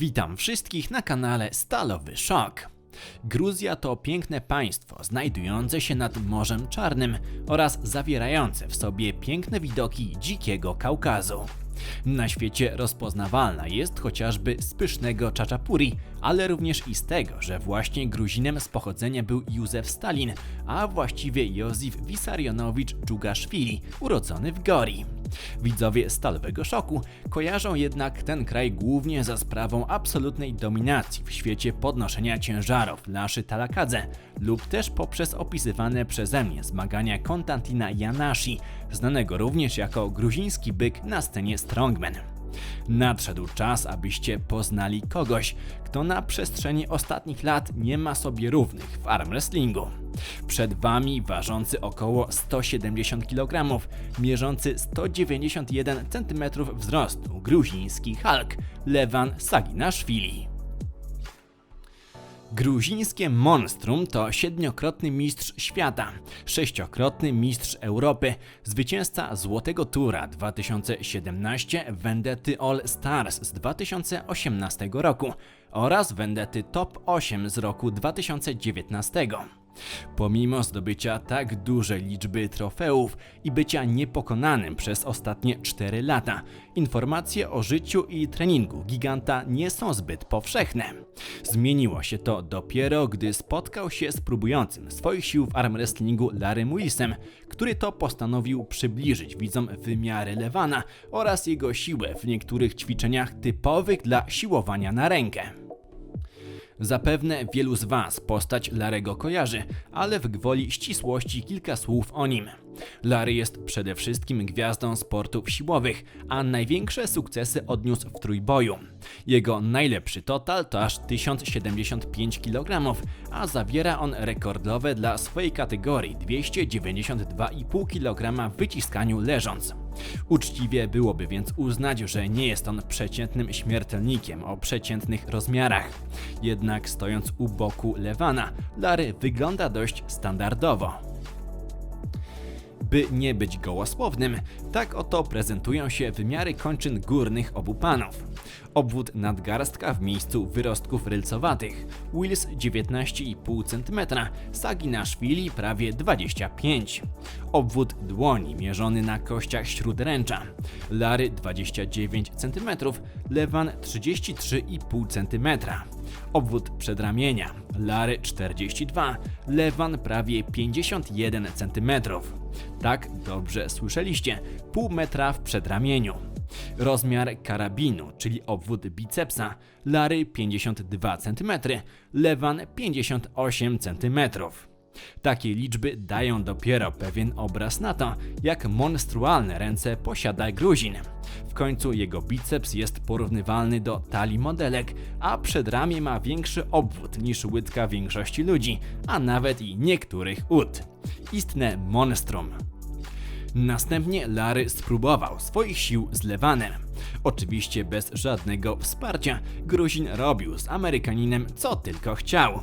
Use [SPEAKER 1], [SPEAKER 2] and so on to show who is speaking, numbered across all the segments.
[SPEAKER 1] Witam wszystkich na kanale Stalowy Szok. Gruzja to piękne państwo znajdujące się nad Morzem Czarnym oraz zawierające w sobie piękne widoki dzikiego Kaukazu. Na świecie rozpoznawalna jest chociażby z pysznego czaczapuri, ale również i z tego, że właśnie Gruzinem z pochodzenia był Józef Stalin, a właściwie Józef Wisarionowicz Dżugaszwili, urodzony w Gori. Widzowie Stalowego Szoku kojarzą jednak ten kraj głównie za sprawą absolutnej dominacji w świecie podnoszenia ciężarów Laszy Talakadze lub też poprzez opisywane przeze mnie zmagania Konstantina Janashi, znanego również jako gruziński byk na scenie Strongman. Nadszedł czas, abyście poznali kogoś, kto na przestrzeni ostatnich lat nie ma sobie równych w arm wrestlingu. Przed wami ważący około 170 kg, mierzący 191 cm wzrostu gruziński Hulk Lewan Saginaszwili. Gruzińskie monstrum to siedmiokrotny mistrz świata, sześciokrotny mistrz Europy, zwycięzca Złotego Tura 2017, Vendety All Stars z 2018 roku oraz Vendety Top 8 z roku 2019. Pomimo zdobycia tak dużej liczby trofeów i bycia niepokonanym przez ostatnie 4 lata, informacje o życiu i treningu giganta nie są zbyt powszechne. Zmieniło się to dopiero, gdy spotkał się z próbującym swoich sił w arm wrestlingu Larry Willisem, który to postanowił przybliżyć widzom wymiary Lewana oraz jego siłę w niektórych ćwiczeniach typowych dla siłowania na rękę. Zapewne wielu z Was postać Larego kojarzy, ale w gwoli ścisłości kilka słów o nim. Larry jest przede wszystkim gwiazdą sportów siłowych, a największe sukcesy odniósł w trójboju. Jego najlepszy total to aż 1075 kg, a zawiera on rekordowe dla swojej kategorii 292,5 kg w wyciskaniu leżąc. Uczciwie byłoby więc uznać, że nie jest on przeciętnym śmiertelnikiem o przeciętnych rozmiarach. Jednak stojąc u boku Lewana, Larry wygląda dość standardowo. By nie być gołosłownym, tak oto prezentują się wymiary kończyn górnych obu panów. Obwód nadgarstka w miejscu wyrostków rylcowatych, Wills 19,5 cm, Saginaszwili prawie 25 Obwód dłoni mierzony na kościach śródręcza, Lary 29 cm, Lewan 33,5 cm Obwód przedramienia, Lary 42, Lewan prawie 51 cm tak, dobrze słyszeliście, pół metra w przedramieniu. Rozmiar karabinu, czyli obwód bicepsa, Lary 52 cm, Lewan 58 cm. Takie liczby dają dopiero pewien obraz na to, jak monstrualne ręce posiada Gruzin. W końcu jego biceps jest porównywalny do talii modelek, a przedramię ma większy obwód niż łydka większości ludzi, a nawet i niektórych ud. Istne monstrum. Następnie Larry spróbował swoich sił z Lewanem. Oczywiście bez żadnego wsparcia, Gruzin robił z Amerykaninem co tylko chciał.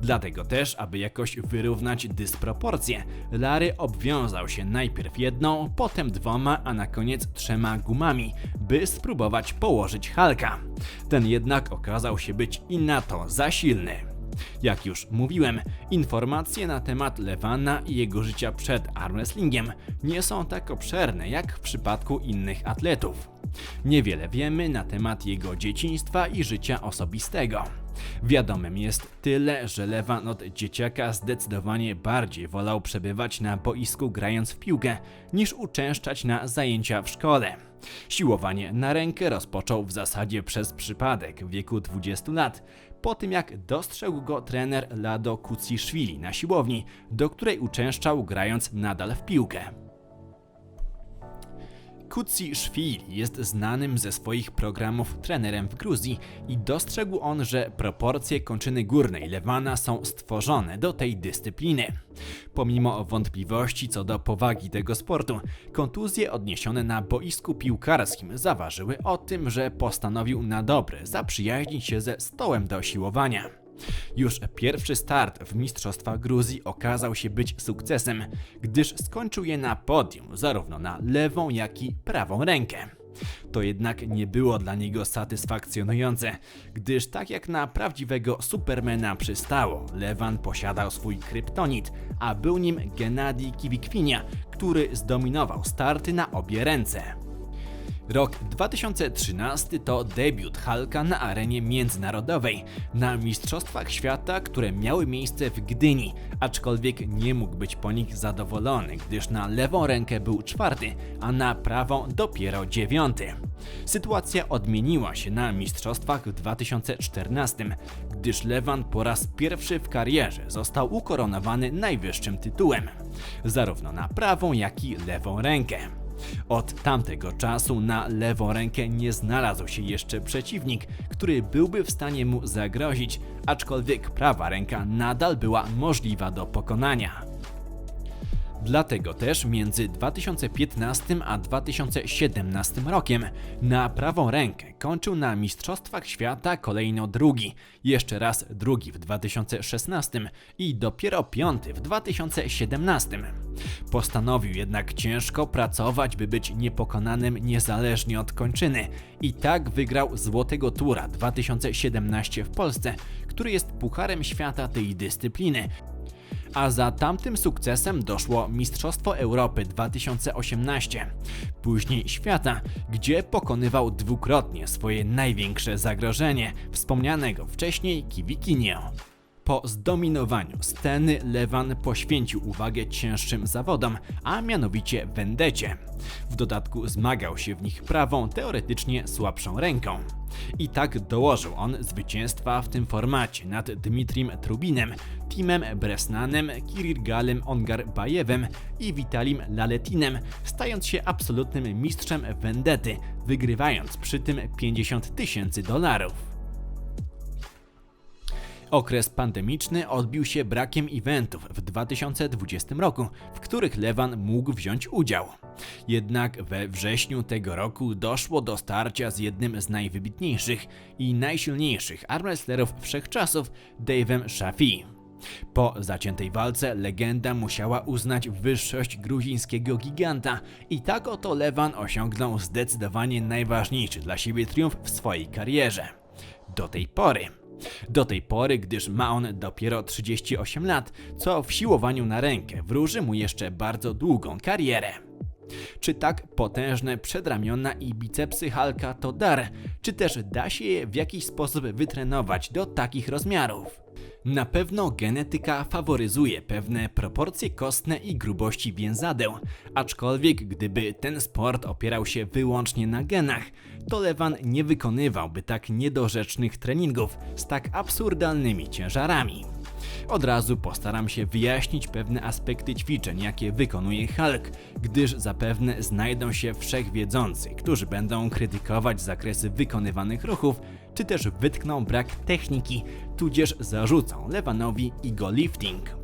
[SPEAKER 1] Dlatego też, aby jakoś wyrównać dysproporcje, Larry obwiązał się najpierw jedną, potem dwoma, a na koniec trzema gumami, by spróbować położyć Halka. Ten jednak okazał się być i na to za silny. Jak już mówiłem, informacje na temat Lewana i jego życia przed armwrestlingiem nie są tak obszerne jak w przypadku innych atletów. Niewiele wiemy na temat jego dzieciństwa i życia osobistego. Wiadomym jest tyle, że Lewan od dzieciaka zdecydowanie bardziej wolał przebywać na boisku grając w piłkę, niż uczęszczać na zajęcia w szkole. Siłowanie na rękę rozpoczął w zasadzie przez przypadek w wieku 20 lat, po tym jak dostrzegł go trener Lado Kuciszwili na siłowni, do której uczęszczał grając nadal w piłkę. Kutsi Szwili jest znanym ze swoich programów trenerem w Gruzji i dostrzegł on, że proporcje kończyny górnej Lewana są stworzone do tej dyscypliny. Pomimo wątpliwości co do powagi tego sportu, kontuzje odniesione na boisku piłkarskim zaważyły o tym, że postanowił na dobre zaprzyjaźnić się ze stołem do siłowania. Już pierwszy start w Mistrzostwach Gruzji okazał się być sukcesem, gdyż skończył je na podium zarówno na lewą, jak i prawą rękę. To jednak nie było dla niego satysfakcjonujące, gdyż tak jak na prawdziwego Supermana przystało, Lewan posiadał swój kryptonit, a był nim Gennady Kiwikwinia, który zdominował starty na obie ręce. Rok 2013 to debiut Halka na arenie międzynarodowej, na Mistrzostwach Świata, które miały miejsce w Gdyni, aczkolwiek nie mógł być po nich zadowolony, gdyż na lewą rękę był czwarty, a na prawą dopiero dziewiąty. Sytuacja odmieniła się na Mistrzostwach w 2014, gdyż Lewan po raz pierwszy w karierze został ukoronowany najwyższym tytułem, zarówno na prawą, jak i lewą rękę. Od tamtego czasu na lewą rękę nie znalazł się jeszcze przeciwnik, który byłby w stanie mu zagrozić, aczkolwiek prawa ręka nadal była możliwa do pokonania. Dlatego też między 2015 a 2017 rokiem na prawą rękę kończył na Mistrzostwach Świata kolejno drugi, jeszcze raz drugi w 2016 i dopiero piąty w 2017. Postanowił jednak ciężko pracować, by być niepokonanym niezależnie od kończyny i tak wygrał Złotego Tura 2017 w Polsce, który jest pucharem świata tej dyscypliny a za tamtym sukcesem doszło Mistrzostwo Europy 2018, później świata, gdzie pokonywał dwukrotnie swoje największe zagrożenie, wspomnianego wcześniej Kiwikinio. Po zdominowaniu sceny Lewan poświęcił uwagę cięższym zawodom, a mianowicie wendecie. W dodatku zmagał się w nich prawą, teoretycznie słabszą ręką. I tak dołożył on zwycięstwa w tym formacie nad Dmitrim Trubinem, Timem Bresnanem, Kirirgalem Ongar-Bajewem i Witalim Laletinem, stając się absolutnym mistrzem wendety, wygrywając przy tym 50 tysięcy dolarów. Okres pandemiczny odbił się brakiem eventów w 2020 roku, w których Lewan mógł wziąć udział. Jednak we wrześniu tego roku doszło do starcia z jednym z najwybitniejszych i najsilniejszych armwrestlerów wszechczasów, Dave'em Shafi. Po zaciętej walce legenda musiała uznać wyższość gruzińskiego giganta i tak oto Lewan osiągnął zdecydowanie najważniejszy dla siebie triumf w swojej karierze. Do tej pory. Do tej pory, gdyż ma on dopiero 38 lat, co w siłowaniu na rękę wróży mu jeszcze bardzo długą karierę. Czy tak potężne przedramiona i bicepsy Halka to dar, czy też da się je w jakiś sposób wytrenować do takich rozmiarów? Na pewno genetyka faworyzuje pewne proporcje kostne i grubości więzadeł, aczkolwiek gdyby ten sport opierał się wyłącznie na genach, to Lewan nie wykonywałby tak niedorzecznych treningów z tak absurdalnymi ciężarami. Od razu postaram się wyjaśnić pewne aspekty ćwiczeń, jakie wykonuje Hulk, gdyż zapewne znajdą się wszechwiedzący, którzy będą krytykować zakresy wykonywanych ruchów, czy też wytkną brak techniki, tudzież zarzucą Lewanowi ego lifting.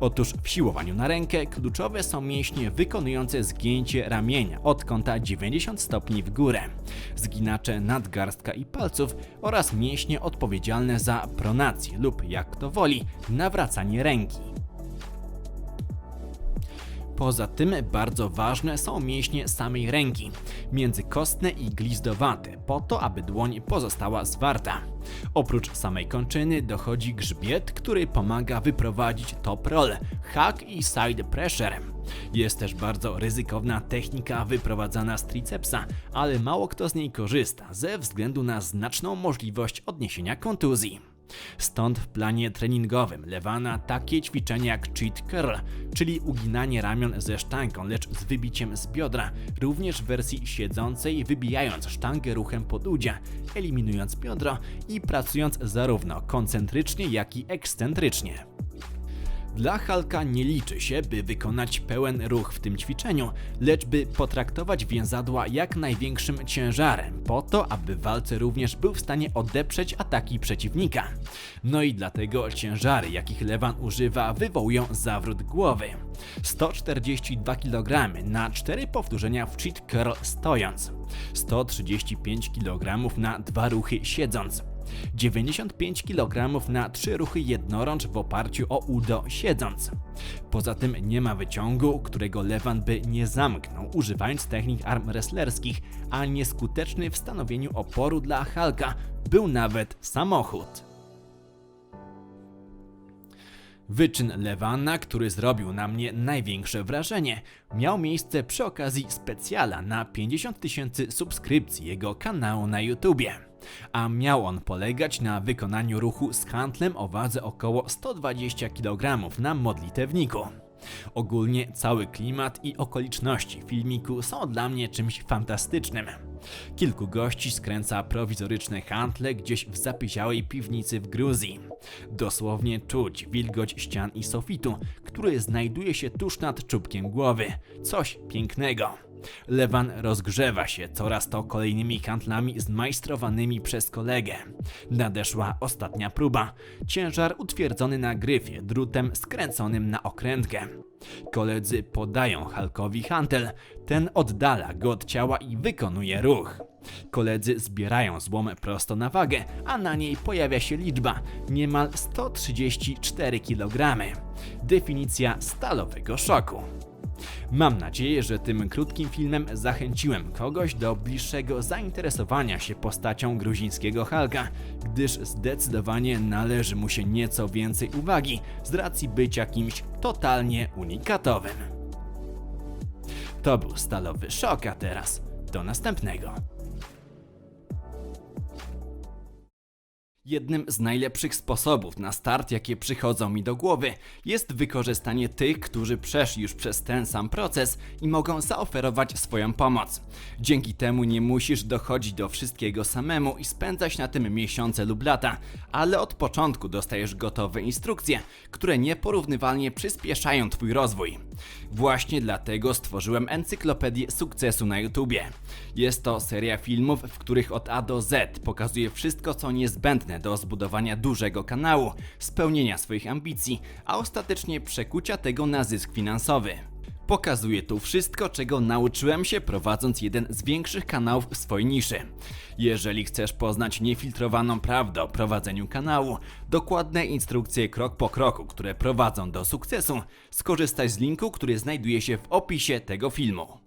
[SPEAKER 1] Otóż w siłowaniu na rękę kluczowe są mięśnie wykonujące zgięcie ramienia od kąta 90 stopni w górę, zginacze nadgarstka i palców oraz mięśnie odpowiedzialne za pronację lub jak to woli, nawracanie ręki. Poza tym bardzo ważne są mięśnie samej ręki, międzykostne i glizdowate, po to aby dłoń pozostała zwarta. Oprócz samej kończyny dochodzi grzbiet, który pomaga wyprowadzić top roll, hack i side pressure. Jest też bardzo ryzykowna technika wyprowadzana z tricepsa, ale mało kto z niej korzysta ze względu na znaczną możliwość odniesienia kontuzji. Stąd w planie treningowym Lewana takie ćwiczenia jak cheat curl, czyli uginanie ramion ze sztangą, lecz z wybiciem z biodra, również w wersji siedzącej, wybijając sztangę ruchem podudzia, eliminując biodro i pracując zarówno koncentrycznie, jak i ekscentrycznie. Dla Halka nie liczy się, by wykonać pełen ruch w tym ćwiczeniu, lecz by potraktować więzadła jak największym ciężarem, po to, aby w walce również był w stanie odeprzeć ataki przeciwnika. No i dlatego ciężary, jakich Lewan używa, wywołują zawrót głowy. 142 kg na 4 powtórzenia w cheat curl stojąc, 135 kg na dwa ruchy siedząc. 95 kg na 3 ruchy jednorącz w oparciu o udo siedząc. Poza tym nie ma wyciągu, którego Lewan by nie zamknął, używając technik arm wrestlerskich, a nieskuteczny w stanowieniu oporu dla Halka był nawet samochód. Wyczyn Lewana, który zrobił na mnie największe wrażenie, miał miejsce przy okazji specjala na 50 tysięcy subskrypcji jego kanału na YouTubie. A miał on polegać na wykonaniu ruchu z handlem o wadze około 120 kg na modlitewniku. Ogólnie cały klimat i okoliczności filmiku są dla mnie czymś fantastycznym. Kilku gości skręca prowizoryczne handle gdzieś w zapyziałej piwnicy w Gruzji. Dosłownie czuć wilgoć ścian i sofitu, który znajduje się tuż nad czubkiem głowy. Coś pięknego. Lewan rozgrzewa się coraz to kolejnymi handlami zmajstrowanymi przez kolegę. Nadeszła ostatnia próba. Ciężar utwierdzony na gryfie drutem skręconym na okrętkę. Koledzy podają Halkowi hantel. Ten oddala go od ciała i wykonuje ruch. Koledzy zbierają złom prosto na wagę, a na niej pojawia się liczba niemal 134 kg. Definicja stalowego szoku. Mam nadzieję, że tym krótkim filmem zachęciłem kogoś do bliższego zainteresowania się postacią gruzińskiego Halka, gdyż zdecydowanie należy mu się nieco więcej uwagi z racji bycia kimś totalnie unikatowym. To był stalowy szok, a teraz do następnego. Jednym z najlepszych sposobów na start, jakie przychodzą mi do głowy, jest wykorzystanie tych, którzy przeszli już przez ten sam proces i mogą zaoferować swoją pomoc. Dzięki temu nie musisz dochodzić do wszystkiego samemu i spędzać na tym miesiące lub lata, ale od początku dostajesz gotowe instrukcje, które nieporównywalnie przyspieszają Twój rozwój. Właśnie dlatego stworzyłem Encyklopedię Sukcesu na YouTubie. Jest to seria filmów, w których od A do Z pokazuję wszystko, co do zbudowania dużego kanału, spełnienia swoich ambicji, a ostatecznie przekucia tego na zysk finansowy. Pokazuję tu wszystko, czego nauczyłem się prowadząc jeden z większych kanałów w swojej niszy. Jeżeli chcesz poznać niefiltrowaną prawdę o prowadzeniu kanału, dokładne instrukcje krok po kroku, które prowadzą do sukcesu, skorzystaj z linku, który znajduje się w opisie tego filmu.